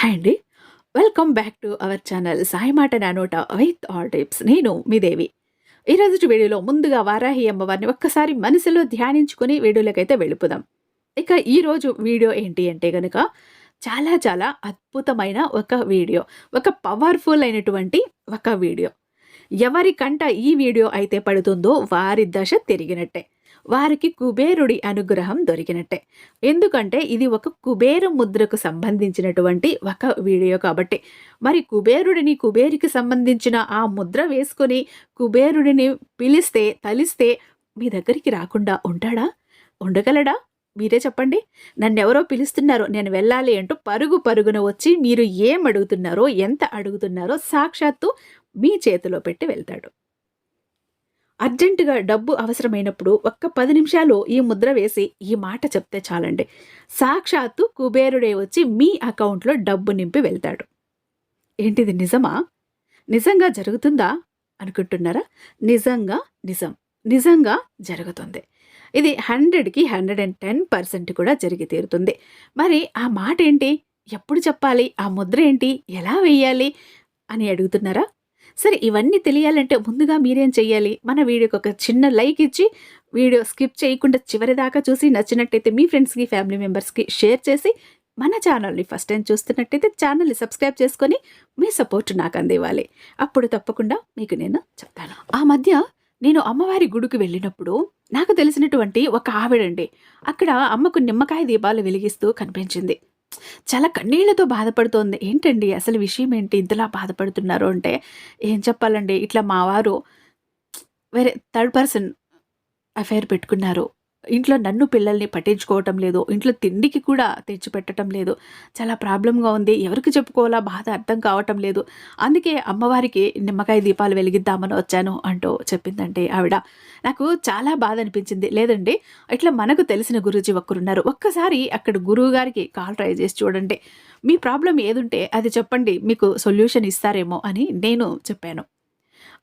Hi అండి. Welcome back to our channel Sai మాట నానోట విత్ ఆల్ టిప్స్ నేను మీ దేవి. ఈరోజు వీడియోలో ముందుగా వారాహి అమ్మవారిని ఒక్కసారి మనసులో ధ్యానించుకుని వీడియోలకైతే వెళ్ళిపోదాం. ఇక ఈరోజు వీడియో ఏంటి అంటే కనుక చాలా చాలా అద్భుతమైన ఒక వీడియో ఒక పవర్ఫుల్ అయినటువంటి ఒక వీడియో. ఎవరికంట ఈ వీడియో అయితే పడుతుందో వారి దశ తిరిగినట్టే. వారికి కుబేరుడి అనుగ్రహం దొరికినట్టే. ఎందుకంటే ఇది ఒక కుబేర ముద్రకు సంబంధించినటువంటి ఒక వీడియో కాబట్టి. మరి కుబేరుడిని కుబేరికి సంబంధించిన ఆ ముద్ర వేసుకొని కుబేరుడిని పిలిస్తే తలిస్తే మీ దగ్గరికి రాకుండా ఉంటాడా? ఉండగలడా? మీరే చెప్పండి. నన్నెవరో పిలుస్తున్నారో నేను వెళ్ళాలి అంటూ పరుగు పరుగున వచ్చి మీరు ఏం అడుగుతున్నారో ఎంత అడుగుతున్నారో సాక్షాత్తు మీ చేతిలో పెట్టి వెళ్తాడు. అర్జెంటుగా డబ్బు అవసరమైనప్పుడు ఒక్క పది నిమిషాలు ఈ ముద్ర వేసి ఈ మాట చెప్తే చాలండి. సాక్షాత్తు కుబేరుడే వచ్చి మీ అకౌంట్లో డబ్బు నింపి వెళ్తాడు. ఏంటిది నిజమా? నిజంగా జరుగుతుందా? అనుకుంటున్నారా? నిజంగా నిజం. నిజంగా జరుగుతుంది. ఇది హండ్రెడ్కి హండ్రెడ్ అండ్ టెన్ పర్సెంట్ కూడా జరిగి తీరుతుంది. మరి ఆ మాట ఏంటి ఎప్పుడు చెప్పాలి? ఆ ముద్ర ఏంటి? ఎలా వేయాలి? అని అడుగుతున్నారా? సరే ఇవన్నీ తెలియాలంటే ముందుగా మీరేం చెయ్యాలి? మన వీడియోకి ఒక చిన్న లైక్ ఇచ్చి వీడియో స్కిప్ చేయకుండా చివరి దాకా చూసి నచ్చినట్టయితే మీ ఫ్రెండ్స్కి ఫ్యామిలీ మెంబర్స్కి షేర్ చేసి మన ఛానల్ని ఫస్ట్ టైం చూస్తున్నట్టయితే ఛానల్ని సబ్స్క్రైబ్ చేసుకొని మీ సపోర్ట్ నాకు అందివ్వాలి. అప్పుడు తప్పకుండా మీకు నేను చెప్తాను. ఆ మధ్య నేను అమ్మవారి గుడికి వెళ్ళినప్పుడు నాకు తెలిసినటువంటి ఒక ఆవిడండి. అక్కడ అమ్మకు నిమ్మకాయ దీపాలు వెలిగిస్తూ కనిపించింది. చాలా కన్నీళ్ళతో బాధపడుతోంది. ఏంటండి అసలు విషయం ఏంటి? ఇంతలా బాధపడుతున్నారు అంటే ఏం చెప్పాలండి? ఇట్లా మా వారు వేరే థర్డ్ పర్సన్ అఫైర్ పెట్టుకున్నారు. ఇంట్లో నన్ను పిల్లల్ని పట్టించుకోవటం లేదు ఇంట్లో తిండికి కూడా తెచ్చిపెట్టడం లేదు. చాలా ప్రాబ్లంగా ఉంది. ఎవరికి చెప్పుకోవాలా? బాధ అర్థం కావటం లేదు. అందుకే అమ్మవారికి నిమ్మకాయ దీపాలు వెలిగిద్దామని వచ్చాను అంటూ చెప్పిందండి ఆవిడ. నాకు చాలా బాధ అనిపించింది. లేదండి ఇట్లా మనకు తెలిసిన గురూజీ ఒక్కరున్నారు. ఒక్కసారి అక్కడ గురువు గారికి కాల్ ట్రై చేసి చూడండి. మీ ప్రాబ్లం ఏదుంటే అది చెప్పండి మీకు సొల్యూషన్ ఇస్తారేమో అని నేను చెప్పాను.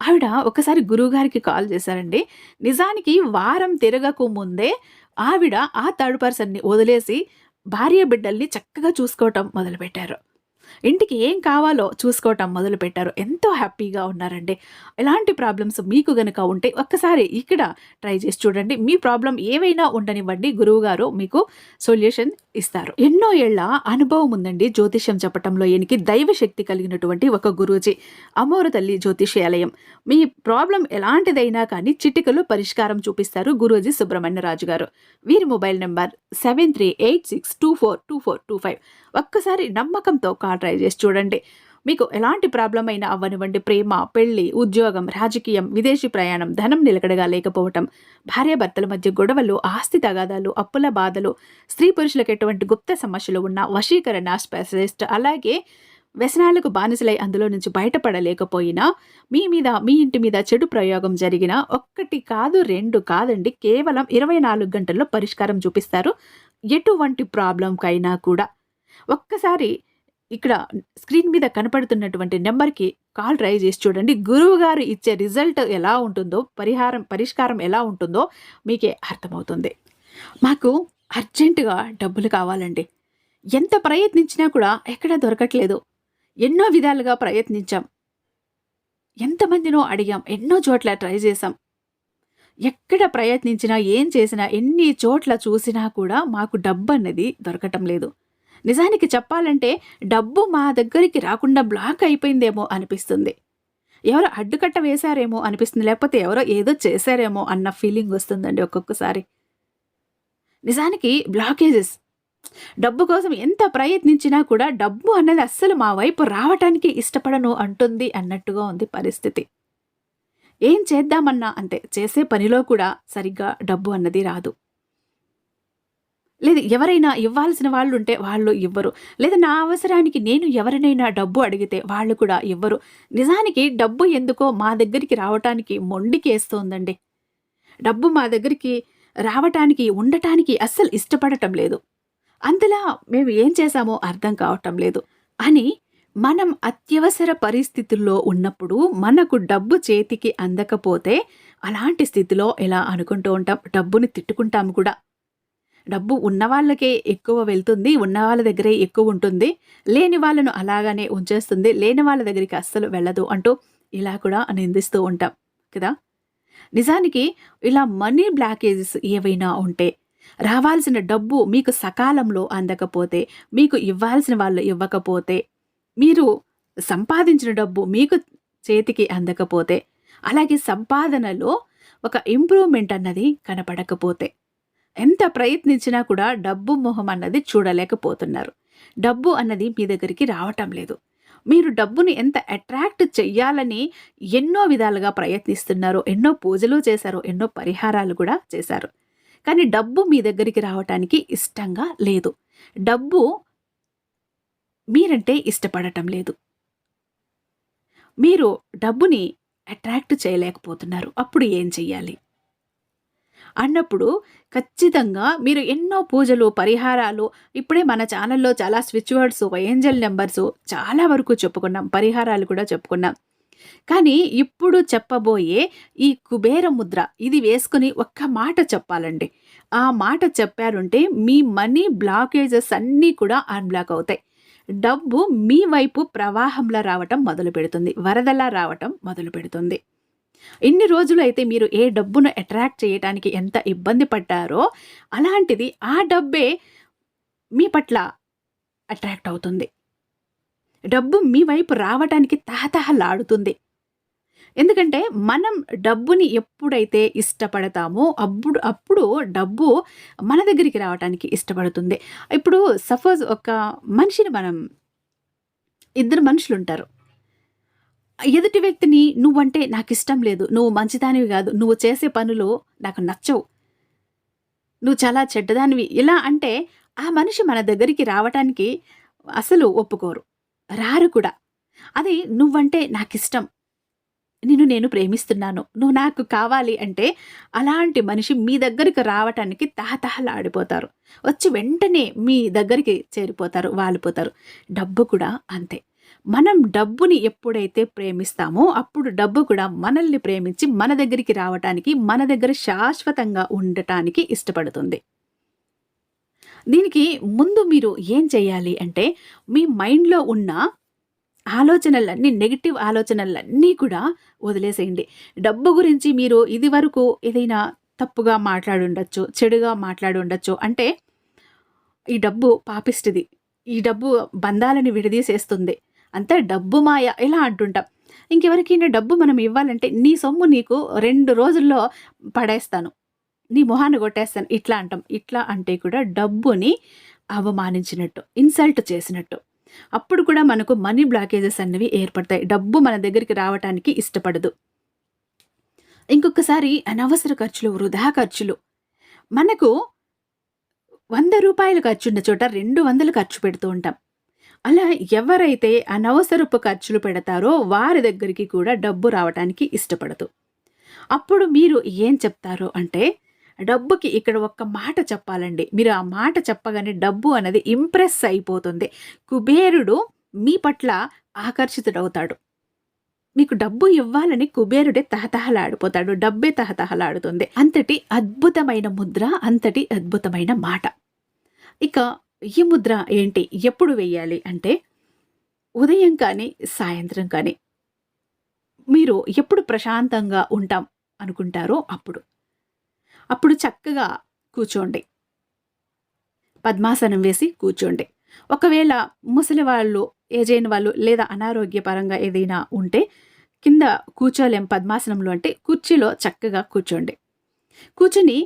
ఆవిడ ఒకసారి గురువుగారికి కాల్ చేశారండి. నిజానికి వారం తిరగకు ముందే ఆవిడ ఆ థర్డ్ పర్సన్ని వదిలేసి భార్య బిడ్డల్ని చక్కగా చూసుకోవటం మొదలుపెట్టారు. ఇంటికి ఏం కావాలో చూసుకోవటం మొదలుపెట్టారు. ఎంతో హ్యాపీగా ఉన్నారండి. ఎలాంటి ప్రాబ్లమ్స్ మీకు గనుక ఉంటే ఒక్కసారి ఇక్కడ ట్రై చేసి చూడండి. మీ ప్రాబ్లం ఏవైనా ఉండనివ్వండి. గురువుగారు మీకు సొల్యూషన్ ఇస్తారు. ఎన్నో ఏళ్ళ అనుభవం ఉందండి జ్యోతిష్యం చెప్పటంలో ఈయనకి దైవశక్తి కలిగినటువంటి ఒక గురూజీ అమోర తల్లి జ్యోతిష్యాలయం. మీ ప్రాబ్లం ఎలాంటిదైనా కానీ చిటికలు పరిష్కారం చూపిస్తారు గురూజీ సుబ్రహ్మణ్యరాజు గారు. వీరి mobile number seven three eight six two four two four two five. ఒక్కసారి నమ్మకంతో కాల్ ట్రై చేసి చూడండి. మీకు ఎలాంటి ప్రాబ్లం అయినా అవ్వనివ్వండి. ప్రేమ పెళ్ళి ఉద్యోగం రాజకీయం విదేశీ ప్రయాణం ధనం నిలకడగా లేకపోవటం భార్యాభర్తల మధ్య గొడవలు ఆస్తి తగాదాలు అప్పుల బాధలు స్త్రీ పురుషులకు ఎటువంటి గుప్త సమస్యలు ఉన్న వశీకరణ స్పెషలిస్ట్ అలాగే వ్యసనాలకు బానిసలై అందులో నుంచి బయటపడలేకపోయినా మీ మీద మీ ఇంటి మీద చెడు ప్రయోగం జరిగిన ఒక్కటి కాదు రెండు కాదండి కేవలం ఇరవై నాలుగు గంటల్లో పరిష్కారం చూపిస్తారు. ఎటువంటి ప్రాబ్లంకైనా కూడా. ఒక్కసారి ఇక్కడ స్క్రీన్ మీద కనపడుతున్నటువంటి నెంబర్కి కాల్ ట్రై చేసి చూడండి. గురువు గారు ఇచ్చే రిజల్ట్ ఎలా ఉంటుందో పరిహారం పరిష్కారం ఎలా ఉంటుందో మీకే అర్థమవుతుంది. మాకు అర్జెంటుగా డబ్బులు కావాలండి. ఎంత ప్రయత్నించినా కూడా ఎక్కడ దొరకట్లేదు. ఎన్నో విధాలుగా ప్రయత్నించాం. ఎంతమందినో అడిగాం ఎన్నో చోట్ల ట్రై చేసాం ఎక్కడ ప్రయత్నించినా ఏం చేసినా ఎన్ని చోట్ల చూసినా కూడా మాకు డబ్బు అన్నది దొరకటం లేదు. నిజానికి చెప్పాలంటే డబ్బు మా దగ్గరికి రాకుండా బ్లాక్ అయిపోయిందేమో అనిపిస్తుంది. ఎవరో అడ్డుకట్ట వేశారేమో అనిపిస్తుంది లేకపోతే ఎవరో ఏదో చేశారేమో అన్న ఫీలింగ్ వస్తుందండి ఒక్కొక్కసారి. నిజానికి బ్లాకేజెస్. డబ్బు కోసం ఎంత ప్రయత్నించినా కూడా డబ్బు అన్నది అస్సలు మా వైపు రావటానికి ఇష్టపడను అంటుంది అన్నట్టుగా ఉంది పరిస్థితి. ఏం చేద్దామన్నా అంతే చేసే పనిలో కూడా సరిగ్గా డబ్బు అన్నది రాదు. లేదు ఎవరైనా ఇవ్వాల్సిన వాళ్ళు ఉంటే వాళ్ళు ఇవ్వరు. లేదా నా అవసరానికి నేను ఎవరినైనా డబ్బు అడిగితే వాళ్ళు కూడా ఇవ్వరు. నిజానికి డబ్బు ఎందుకో మా దగ్గరికి రావటానికి మొండికేస్తోందండి. డబ్బు మా దగ్గరికి రావటానికి ఉండటానికి అస్సలు ఇష్టపడటం లేదు. అంతలా మేము ఏం చేశామో అర్థం కావటం లేదు. అని మనం అత్యవసర పరిస్థితుల్లో ఉన్నప్పుడు మనకు డబ్బు చేతికి అందకపోతే అలాంటి స్థితిలో ఎలా అనుకుంటూ ఉంటాం? డబ్బుని తిట్టుకుంటాము కూడా. డబ్బు ఉన్నవాళ్ళకే ఎక్కువ వెళ్తుంది ఉన్న వాళ్ళ దగ్గరే ఎక్కువ ఉంటుంది. లేని వాళ్ళను అలాగానే ఉంచేస్తుంది లేని వాళ్ళ దగ్గరికి అస్సలు వెళ్ళదు అంటూ ఇలా కూడా నిందిస్తూ ఉంటాం కదా? నిజానికి ఇలా మనీ బ్లాకేజెస్ ఏవైనా ఉంటే రావాల్సిన డబ్బు మీకు సకాలంలో అందకపోతే మీకు ఇవ్వాల్సిన వాళ్ళు ఇవ్వకపోతే మీరు సంపాదించిన డబ్బు మీకు చేతికి అందకపోతే అలాగే సంపాదనలో ఒక ఇంప్రూవ్మెంట్ అన్నది కనపడకపోతే ఎంత ప్రయత్నించినా కూడా డబ్బు మొహం అన్నది చూడలేకపోతున్నారు. డబ్బు అన్నది మీ దగ్గరికి రావటం లేదు. మీరు డబ్బుని ఎంత అట్రాక్ట్ చెయ్యాలని ఎన్నో విధాలుగా ప్రయత్నిస్తున్నారు ఎన్నో పూజలు చేశారు ఎన్నో పరిహారాలు కూడా చేశారు. కానీ డబ్బు మీ దగ్గరికి రావటానికి ఇష్టంగా లేదు. డబ్బు మీరంటే ఇష్టపడటం లేదు. మీరు డబ్బుని అట్రాక్ట్ చేయలేకపోతున్నారు. అప్పుడు ఏం చెయ్యాలి? అన్నప్పుడు ఖచ్చితంగా మీరు ఎన్నో పూజలు పరిహారాలు ఇప్పుడే మన ఛానల్లో చాలా స్విచ్ వర్డ్స్ ఏంజల్ నెంబర్స్ చాలా వరకు చెప్పుకున్నాం పరిహారాలు కూడా చెప్పుకున్నాం. కానీ ఇప్పుడు చెప్పబోయే ఈ కుబేర ముద్ర ఇది వేసుకుని ఒక్క మాట చెప్పాలండి. ఆ మాట చెప్పారంటే మీ మనీ బ్లాకేజెస్ అన్నీ కూడా అన్బ్లాక్ అవుతాయి. డబ్బు మీ వైపు ప్రవాహంలా రావటం మొదలు పెడుతుంది వరదలా రావటం మొదలు పెడుతుంది ఇన్ని రోజులు అయితే మీరు ఏ డబ్బును అట్రాక్ట్ చేయడానికి ఎంత ఇబ్బంది పడ్డారో అలాంటిది ఆ డబ్బే మీ పట్ల అట్రాక్ట్ అవుతుంది. డబ్బు మీ వైపు రావటానికి తహతహలాడుతుంది. ఎందుకంటే మనం డబ్బుని ఎప్పుడైతే ఇష్టపడతామో అప్పుడు అప్పుడు డబ్బు మన దగ్గరికి రావడానికి ఇష్టపడుతుంది. ఇప్పుడు సపోజ్ ఒక మనిషిని మనం ఇద్దరు మనుషులు ఉంటారు ఎదుటి వ్యక్తిని నువ్వంటే నాకు ఇష్టం లేదు. నువ్వు మంచిదానివి కాదు. నువ్వు చేసే పనులు నాకు నచ్చవు. నువ్వు చాలా చెడ్డదానివి. ఇలా అంటే ఆ మనిషి మన దగ్గరికి రావటానికి అసలు ఒప్పుకోరు. రారు కూడా. అది నువ్వంటే నాకు ఇష్టం నిన్ను నేను ప్రేమిస్తున్నాను. నువ్వు నాకు కావాలి అంటే అలాంటి మనిషి మీ దగ్గరికి రావటానికి తహతహలాడిపోతారు వచ్చి వెంటనే మీ దగ్గరికి చేరిపోతారు వాలిపోతారు. డబ్బు కూడా అంతే. మనం డబ్బుని ఎప్పుడైతే ప్రేమిస్తామో అప్పుడు డబ్బు కూడా మనల్ని ప్రేమించి మన దగ్గరికి రావటానికి మన దగ్గర శాశ్వతంగా ఉండటానికి ఇష్టపడుతుంది. దీనికి ముందు మీరు ఏం చేయాలి అంటే మీ మైండ్లో ఉన్న ఆలోచనలన్నీ నెగిటివ్ ఆలోచనలన్నీ కూడా వదిలేసేయండి. డబ్బు గురించి మీరు ఇది వరకు ఏదైనా తప్పుగా మాట్లాడుండొచ్చు చెడుగా మాట్లాడుండొచ్చు అంటే ఈ డబ్బు పాపిస్తుంది ఈ డబ్బు బంధాలని విడదీసేస్తుంది. అంతా డబ్బు మాయ ఇలా అంటుంటాం. ఇంకెవరికైనా డబ్బు మనం ఇవ్వాలంటే నీ సొమ్ము నీకు రెండు రోజుల్లో పడేస్తాను. నీ మొహాన్ని కొట్టేస్తాను. ఇట్లా అంటాం. ఇట్లా అంటే కూడా డబ్బుని అవమానించినట్టు ఇన్సల్ట్ చేసినట్టు. అప్పుడు కూడా మనకు మనీ బ్లాకేజెస్ అనేవి ఏర్పడతాయి. డబ్బు మన దగ్గరికి రావటానికి ఇష్టపడదు. ఇంకొకసారి అనవసర ఖర్చులు వృధా ఖర్చులు. మనకు వంద రూపాయలు ఖర్చు ఉన్న చోట రెండు వందలు ఖర్చు పెడుతూ ఉంటాం. అలా ఎవరైతే అనవసరపు ఖర్చులు పెడతారో వారి దగ్గరికి కూడా డబ్బు రావటానికి ఇష్టపడదు. అప్పుడు మీరు ఏం చెప్తారు అంటే డబ్బుకి ఇక్కడ ఒక్క మాట చెప్పాలండి. మీరు ఆ మాట చెప్పగానే డబ్బు అనేది ఇంప్రెస్ అయిపోతుంది. కుబేరుడు మీ పట్ల ఆకర్షితుడవుతాడు. మీకు డబ్బు ఇవ్వాలని కుబేరుడే తహతహలాడిపోతాడు. డబ్బే తహతహలాడుతుంది. అంతటి అద్భుతమైన ముద్ర అంతటి అద్భుతమైన మాట. ఇక ఈ ముద్ర ఏంటి? ఎప్పుడు వెయ్యాలి అంటే ఉదయం కానీ సాయంత్రం కానీ. మీరు ఎప్పుడు ప్రశాంతంగా ఉంటాం అనుకుంటారో అప్పుడు. అప్పుడు చక్కగా కూర్చోండి. పద్మాసనం వేసి కూర్చోండి. ఒకవేళ ముసలి వాళ్ళు ఏజైన వాళ్ళు లేదా అనారోగ్యపరంగా ఏదైనా ఉంటే కింద కూర్చోలేం పద్మాసనంలో అంటే కుర్చీలో చక్కగా కూర్చోండి. కూర్చుని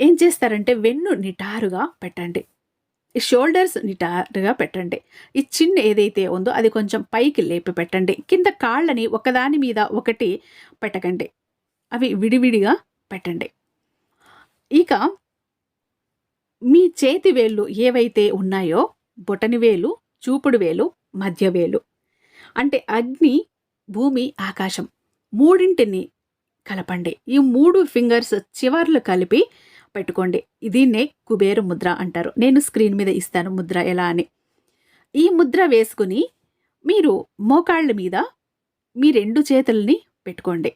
ఏం చేస్తారంటే వెన్ను నిటారుగా పెట్టండి. ఈ షోల్డర్స్ నిటారుగా పెట్టండి. ఈ చిన్న ఏదైతే ఉందో అది కొంచెం పైకి లేపి పెట్టండి. కింద కాళ్ళని ఒకదాని మీద ఒకటి పెట్టకండి. అవి విడివిడిగా పెట్టండి. ఇక మీ చేతి వేళ్ళు ఏవైతే ఉన్నాయో బొటని వేలు చూపుడు వేలు మధ్య వేలు అంటే అగ్ని భూమి ఆకాశం మూడింటిని కలపండి. ఈ మూడు ఫింగర్స్ చివర్లు కలిపి పెట్టుకోండి. దీన్నే కుబేరు ముద్ర అంటారు. నేను స్క్రీన్ మీద ఇస్తాను ముద్ర ఎలా అని. ఈ ముద్ర వేసుకుని మీరు మోకాళ్ళ మీద మీ రెండు చేతుల్ని పెట్టుకోండి.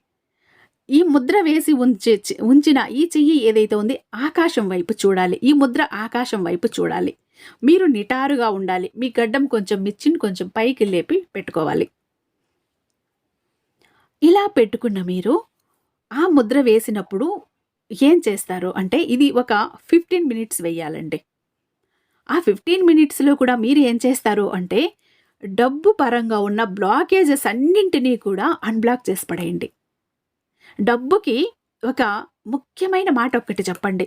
ఈ ముద్ర వేసి ఉంచే ఉంచిన ఈ చెయ్యి ఏదైతే ఉంది ఆకాశం వైపు చూడాలి. ఈ ముద్ర ఆకాశం వైపు చూడాలి. మీరు నిటారుగా ఉండాలి. మీ గడ్డం కొంచెం మిచ్చిని కొంచెం పైకి లేపి పెట్టుకోవాలి. ఇలా పెట్టుకున్న మీరు ఆ ముద్ర వేసినప్పుడు ఏం చేస్తారు అంటే ఇది ఒక ఫిఫ్టీన్ మినిట్స్ వేయాలండి ఆ ఫిఫ్టీన్ మినిట్స్లో కూడా మీరు ఏం చేస్తారు అంటే డబ్బు పరంగా ఉన్న బ్లాకేజెస్ అన్నింటినీ కూడా అన్బ్లాక్ చేసి పడేయండి. డబ్బుకి ఒక ముఖ్యమైన మాట ఒక్కటి చెప్పండి.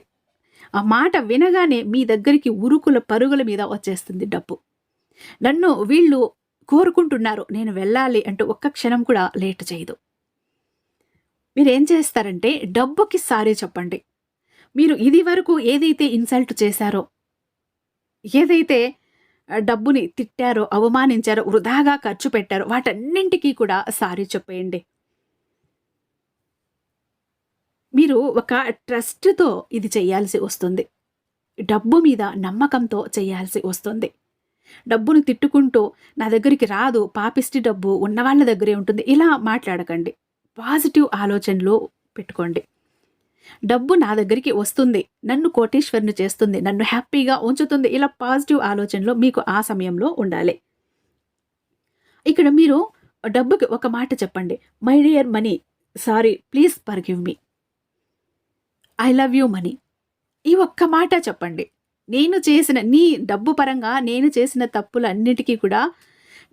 ఆ మాట వినగానే మీ దగ్గరికి ఉరుకుల పరుగుల మీద వచ్చేస్తుంది డబ్బు. నన్ను వీళ్ళు కోరుకుంటున్నారు నేను వెళ్ళాలి అంటూ ఒక్క క్షణం కూడా లేట్ చేయదు. మీరు ఏం చేస్తారంటే డబ్బుకి సారీ చెప్పండి. మీరు ఇది వరకు ఏదైతే ఇన్సల్ట్ చేశారో ఏదైతే డబ్బుని తిట్టారో అవమానించారో వృధాగా ఖర్చు పెట్టారో వాటన్నింటికీ కూడా సారీ చెప్పేయండి. మీరు ఒక ట్రస్ట్తో ఇది చేయాల్సి వస్తుంది. డబ్బు మీద నమ్మకంతో చేయాల్సి వస్తుంది. డబ్బును తిట్టుకుంటూ నా దగ్గరికి రాదు పాపిస్టి డబ్బు ఉన్న వాళ్ళ దగ్గరే ఉంటుంది. ఇలా మాట్లాడకండి. పాజిటివ్ ఆలోచనలు పెట్టుకోండి. డబ్బు నా దగ్గరికి వస్తుంది. నన్ను కోటేశ్వరుని చేస్తుంది. నన్ను హ్యాపీగా ఉంచుతుంది. ఇలా పాజిటివ్ ఆలోచనలో మీకు ఆ సమయంలో ఉండాలి. ఇక్కడ మీరు డబ్బుకి ఒక మాట చెప్పండి. My dear money sorry please forgive me I love you money ఈ ఒక్క మాట చెప్పండి. నేను చేసిన నీ డబ్బు పరంగా నేను చేసిన తప్పులన్నిటికీ కూడా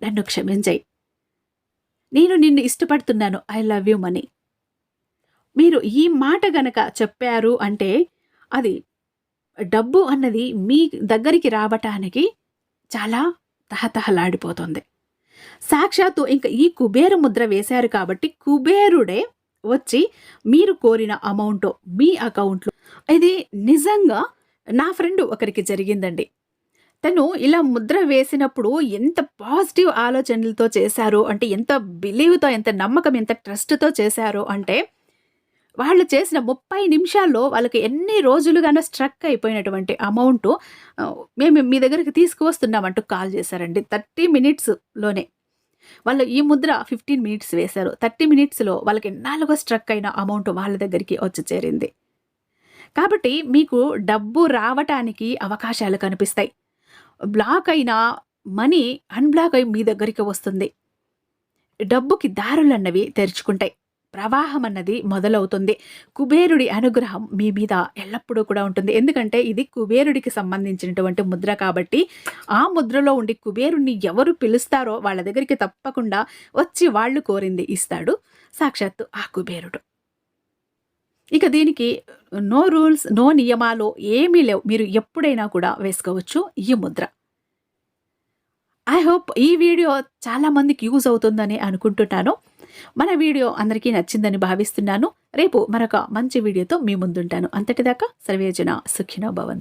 నన్ను క్షమించాయి నేను నిన్ను ఇష్టపడుతున్నాను. I love you money. మీరు ఈ మాట గనక చెప్పారు అంటే అది డబ్బు అన్నది మీ దగ్గరికి రావటానికి చాలా తహతహలాడిపోతుంది. సాక్షాత్తు ఇంకా ఈ కుబేరు ముద్ర వేశారు కాబట్టి కుబేరుడే వచ్చి మీరు కోరిన అమౌంట్ మీ అకౌంట్లో. ఇది నిజంగా నా ఫ్రెండ్ ఒకరికి జరిగిందండి. తను ఇలా ముద్ర వేసినప్పుడు ఎంత పాజిటివ్ ఆలోచనలతో చేశారు? అంటే ఎంత బిలీవ్తో ఎంత నమ్మకం ఎంత ట్రస్ట్తో చేశారో? అంటే వాళ్ళు చేసిన ముప్పై నిమిషాల్లో వాళ్ళకి ఎన్ని రోజులుగానో స్ట్రక్ అయిపోయినటువంటి అమౌంట్ మేము మీ దగ్గరికి తీసుకువస్తున్నామంటూ కాల్ చేశారండి. థర్టీ మినిట్స్లోనే వాళ్ళు ఈ ముద్ర ఫిఫ్టీన్ మినిట్స్ వేశారు. థర్టీ మినిట్స్లో వాళ్ళకి నాలుగో స్ట్రక్ అయిన అమౌంట్ వాళ్ళ దగ్గరికి వచ్చి చేరింది. కాబట్టి మీకు డబ్బు రావటానికి అవకాశాలు కనిపిస్తాయి. బ్లాక్ అయిన మనీ అన్బ్లాక్ అయి మీ దగ్గరికి వస్తుంది. డబ్బుకి దారులన్నవి తెరుచుకుంటాయి. ప్రవాహం అన్నది మొదలవుతుంది. కుబేరుడి అనుగ్రహం మీ మీద ఎల్లప్పుడూ కూడా ఉంటుంది. ఎందుకంటే ఇది కుబేరుడికి సంబంధించినటువంటి ముద్ర కాబట్టి ఆ ముద్రలో ఉండి కుబేరుణ్ణి ఎవరు పిలుస్తారో వాళ్ళ దగ్గరికి తప్పకుండా వచ్చి వాళ్ళు కోరింది ఇస్తాడు సాక్షాత్తు ఆ కుబేరుడు. ఇక దీనికి నో రూల్స్ నో నియమాలు ఏమీ లేవు. మీరు ఎప్పుడైనా కూడా వేసుకోవచ్చు ఈ ముద్ర. ఐ హోప్ ఈ వీడియో చాలామందికి యూజ్ అవుతుందని అనుకుంటున్నాను. మన వీడియో అందరికీ నచ్చిందని భావిస్తున్నాను. రేపు మరొక మంచి వీడియోతో మీ ముందుంటాను. అంతటిదాకా సర్వేజన సుఖినో భవన్